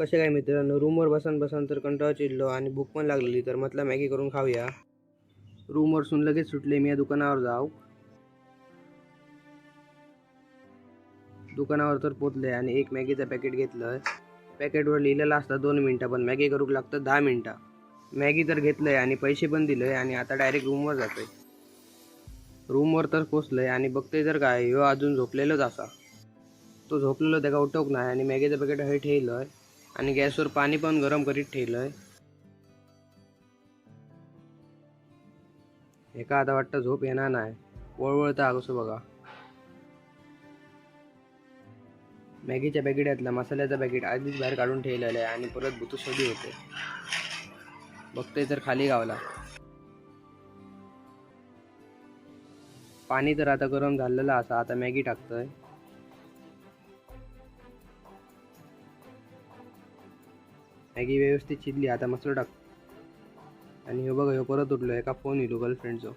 कसे काय मित्रांनो? रूमवर बसन बसन तर कंटाळा चिडलो आणि भूक पण लागलेली तर म्हटलं मॅगी करून खाऊया. रूमवर सुन लगेच सुटले मी या दुकानावर जाऊ. दुकानावर तर पोचले आणि एक मॅगीचं पॅकेट घेतलं. पॅकेटवर लिहिलेलं असतं दोन मिनटं पण मॅगी करूक लागतं दहा मिनटं. मॅगी तर घेतलंय आणि पैसे पण दिले आणि आता डायरेक्ट रूमवर जातोय. रूमवर तर पोचलंय आणि बघतोय तर काय ह्यो अजून झोपलेलोच असा. तो झोपलेलो त्याला उठवक नाही आणि मॅगीचं पॅकेट हे ठेवलंय. आणि गॅसवर पाणी पण गरम करीत ठेवलंय. एका आता वाटतं झोप येणार नाही. वळवळता कसं बघा. मॅगीच्या पॅकेटातला मसाल्याचा पॅकेट आधीच बाहेर काढून ठेवलेलं आहे आणि परत बुतुसोडी होते. बघतोय तर खाली गावला. पाणी तर आता गरम झालेलं असा आता मॅगी टाकतोय. मॅगी व्यवस्थित शिजली आता मस्त टाक. आणि ह्यो बघा ह्यो परत उठलो एका फोन येलो गर्लफ्रेंडचो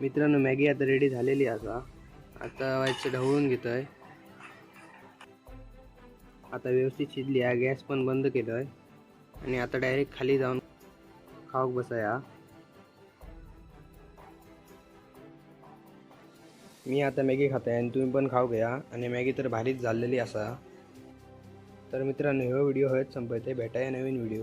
मित्रांनो मॅगी आता रेडी झालेली आसा आता. व्हायचं ढवळून घेतो आहे आता व्यवस्थित शिजली आहे गॅस पण बंद केलं आहे आणि आता डायरेक्ट खाली जाऊन खाऊक बसाया. मी आता मॅगी खाताय आणि तुम्ही पण खाऊ घ्या आणि मॅगी तर भारीच झालेली असा. तर मित्रांनो हा व्हिडिओ हवेत संपवते. भेटाया नवीन व्हिडिओ.